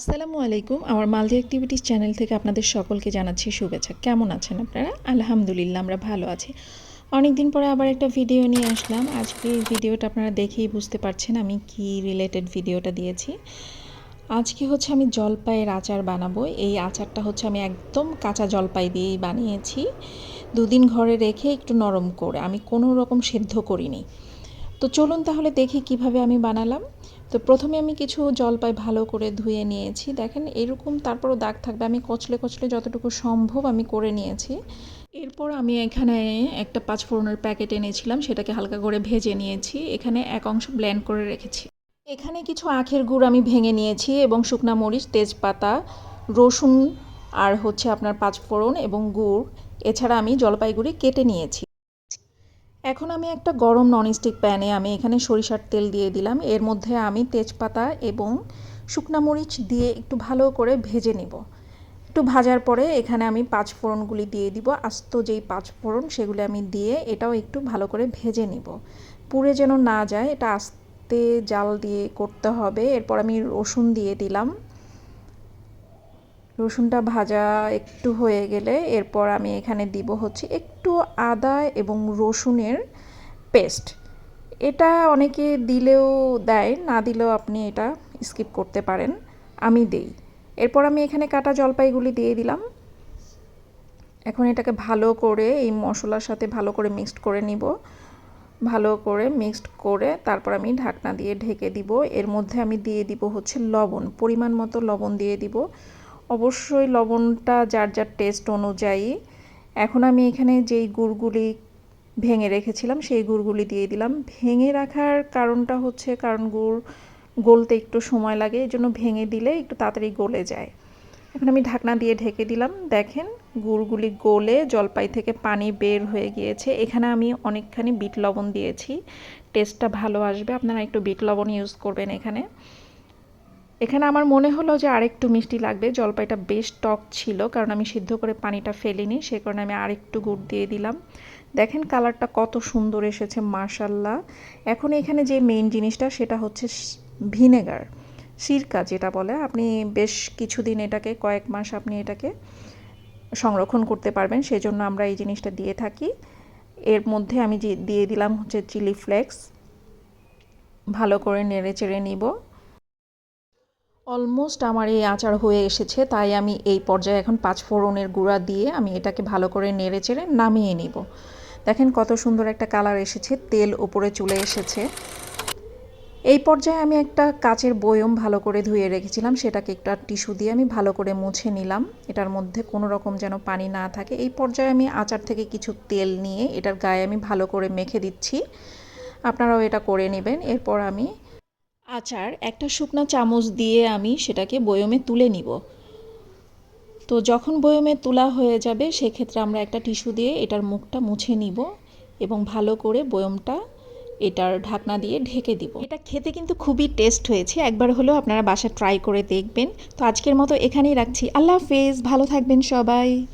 আসসালামু আলাইকুম। আমার মালদি অ্যাক্টিভিটিস চ্যানেল থেকে আপনাদের সকলকে জানাচ্ছি শুভেচ্ছা। কেমন আছেন আপনারা? আলহামদুলিল্লাহ, আমরা ভালো আছি। অনেক দিন পরে আবার একটা ভিডিও নিয়ে আসলাম। আজকে এই ভিডিওটা আপনারা দেখেই বুঝতে পারছেন আমি কি রিলেটেড ভিডিওটা দিয়েছি। আজকে হচ্ছে আমি জলপাইয়ের আচার বানাবো। এই আচারটা হচ্ছে আমি একদম কাঁচা জলপাই দিয়েই বানিয়েছি। দুদিন ঘরে রেখে একটু নরম করে। আমি কোনো রকম সেদ্ধ করিনি। তো চলুন তাহলে দেখি কীভাবে আমি বানালাম। তো প্রথমে আমি কিছু জলপাই ভালো করে ধুয়ে নিয়েছি। দেখেন এরকম তারপরও দাগ থাকবে। আমি কচলে কচলে যতটুকু সম্ভব আমি করে নিয়েছি। এরপর আমি এখানে একটা পাঁচফোড়নের প্যাকেট এনেছিলাম। সেটাকে হালকা করে ভেজে নিয়েছি। এখানে এক অংশ ব্লেন্ড করে রেখেছি। এখানে কিছু আখের গুড় আমি ভেঙে নিয়েছি এবং শুকনা মরিচ, তেজপাতা, রসুন আর হচ্ছে আপনার পাঁচফোড়ন এবং গুড়। এছাড়া আমি জলপাইগুড়ি কেটে নিয়েছি। এখন আমি একটা গরম ননস্টিক প্যানে আমি এখানে সরিষার তেল দিয়ে দিলাম। এর মধ্যে আমি তেজপাতা এবং শুকনা মরিচ দিয়ে একটু ভালো করে ভেজে নিব। একটু ভাজার পরে এখানে আমি পাঁচ ফোড়নগুলি দিয়ে দিব। আস্ত যেই পাঁচ ফোড়ন সেগুলি আমি দিয়ে এটাও একটু ভালো করে ভেজে নিব। পুড়ে যেন না যায়, এটা আস্তে জাল দিয়ে করতে হবে। এরপর আমি রসুন দিয়ে দিলাম। রসুনটা ভাজা একটু হয়ে গেলে এরপর আমি এখানে দিব হচ্ছে একটু আদা এবং রসুনের পেস্ট। এটা অনেকে দিলেও দেয়, না দিলেও আপনি এটা স্কিপ করতে পারেন। আমি দেই। এরপর আমি এখানে কাটা জলপাইগুলি দিয়ে দিলাম। এখন এটাকে ভালো করে এই মশলার সাথে ভালো করে মিক্সড করে নিব। ভালো করে মিক্সড করে তারপর আমি ঢাকনা দিয়ে ঢেকে দিব। এর মধ্যে আমি দিয়ে দিব হচ্ছে লবণ, পরিমাণ মতো লবণ দিয়ে দিব। অবশ্যই লবণটা যার যার টেস্ট অনুযায়ী। এখন আমি এখানে যেই গুড়গুলি ভেঙে রেখেছিলাম, সেই গুড়গুলি দিয়ে দিলাম। ভেঙে রাখার কারণটা হচ্ছে কারণ গুড় গলতে একটু সময় লাগে, এই জন্য ভেঙে দিলে একটু তাড়াতাড়ি গলে যায়। এখন আমি ঢাকনা দিয়ে ঢেকে দিলাম। দেখেন গুড়গুলি গলে জলপাই থেকে পানি বের হয়ে গিয়েছে। এখানে আমি অনেকখানি বিট লবণ দিয়েছি। টেস্টটা ভালো আসবে। আপনারা একটু বিট লবণ ইউজ করবেন এখানে। এখানে আমার মনে হলো যে আরেকটু মিষ্টি লাগবে। জলপাইটা বেশ টক ছিল, কারণ আমি সিদ্ধ করে পানিটা ফেলিনি, সে কারণে আমি আরেকটু গুড় দিয়ে দিলাম। দেখেন কালারটা কত সুন্দর এসেছে মার্শাল্লাহ এখন এখানে যে মেইন জিনিসটা, সেটা হচ্ছে ভিনেগার, সিরকা যেটা বলে। আপনি বেশ কিছুদিন এটাকে, কয়েক মাস আপনি এটাকে সংরক্ষণ করতে পারবেন সেই জন্য আমরা এই জিনিসটা দিয়ে থাকি। এর মধ্যে আমি দিয়ে দিলাম হচ্ছে চিলি ফ্লেক্স। ভালো করে নেড়ে চেড়ে নিব। অলমোস্ট আমার এই আচার হয়ে এসেছে, তাই আমি এই পর্যায়ে এখন পাঁচ ফোড়নের গুঁড়া দিয়ে আমি এটাকে ভালো করে নেড়ে চেড়ে নামিয়ে নিব। দেখেন কত সুন্দর একটা কালার এসেছে, তেল ওপরে চলে এসেছে। এই পর্যায়ে আমি একটা কাচের বয়ম ভালো করে ধুয়ে রেখেছিলাম, সেটাকে একটা টিস্যু দিয়ে আমি ভালো করে মুছে নিলাম। এটার মধ্যে কোনো রকম যেন পানি না থাকে। এই পর্যায়ে আমি আচার থেকে কিছু তেল নিয়ে এটার গায়ে আমি ভালো করে মেখে দিচ্ছি। আপনারাও এটা করে নেবেন। এরপর আমি আচার, একটা শুকনো চামচ দিয়ে আমি সেটাকে বয়মে তুলে নিব। তো যখন বয়মে তোলা হয়ে যাবে, সেক্ষেত্রে আমরা একটা টিস্যু দিয়ে এটার মুখটা মুছে নিব এবং ভালো করে বয়মটা এটার ঢাকনা দিয়ে ঢেকে দিব। এটা খেতে কিন্তু খুবই টেস্ট হয়েছে। একবার হলেও আপনারা বাসা ট্রাই করে দেখবেন। তো আজকের মতো এখানেই রাখছি। আল্লাহ হাফেজ। ভালো থাকবেন সবাই।